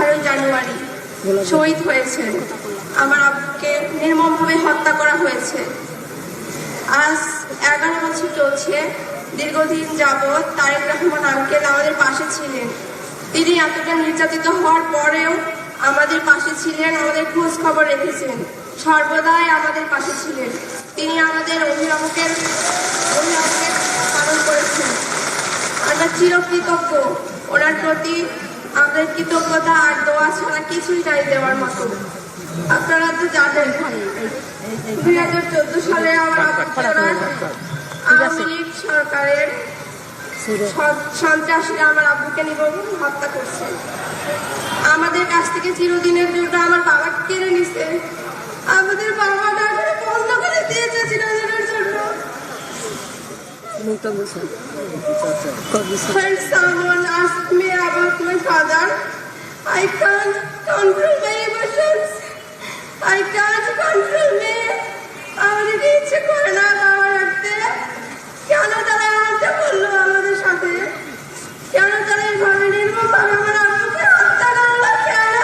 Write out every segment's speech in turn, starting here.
আঠারোই জানুয়ারি শহীদ হয়েছেন আমার আব্বুকে নির্মমভাবে হত্যা করা হয়েছে। আজ এগারো বছর চলছে, দীর্ঘদিন যাবৎ তারেক রহমান আঙ্কেল আমাদের পাশে ছিলেন। তিনি এতটা নির্যাতিত হওয়ার পরেও আমাদের পাশে ছিলেন, আমাদের খোঁজ খবর রেখেছেন। সর্বদাই আমাদের পাশে ছিলেন। তিনি আমাদের অভিভাবকের অভিভাবকের পালন করেছেন। আমরা চিরকৃতজ্ঞ। ওনার প্রতি আমাদের কৃতজ্ঞতা আর দোয়া ছাড়া কিছুই নাই দেওয়ার মতো। আপনারা তো জানেন দুই হাজার চোদ্দ সালে আমার আওয়ামী লীগ সরকারের সন্ত্রাসীরা আমার আব্বুকে নির্মমভাবে হত্যা করছে। আমাদের কাছ থেকে চিরদিনের জন্য আমার বাবাকে কেড়ে নিছে। আমাদের বাবা না করে বন্ধ করে দিয়েছে চিরদিনের জন্য। When someone asks me about my father, I can't control my emotions. I can't control me. যেতে ইচ্ছে করে না বাবা রাখতে কেন তারা এমনটা করল আমাদের সাথে কেন তারা এইভাবে নির্মমভাবে আমার আম্মুকে হত্যা করল কেন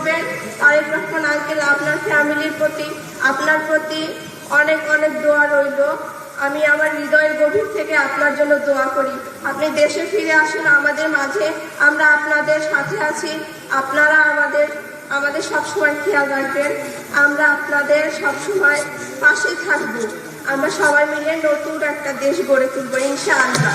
করবেন। তারেক রহমান আঙ্কেল আপনার ফ্যামিলির প্রতি, আপনার প্রতি অনেক অনেক দোয়া রইল। আমি আমার হৃদয়ের গভীর থেকে আপনার জন্য দোয়া করি। আপনি দেশে ফিরে আসুন, আমাদের মাঝে আমরা আপনাদের সাথে আছি। আপনারা আমাদের আমাদের সবসময় খেয়াল রাখবেন। আমরা আপনাদের সবসময় পাশে থাকব। আমরা সবাই মিলে নতুন একটা দেশ গড়ে তুলবো, ইনশাআল্লাহ।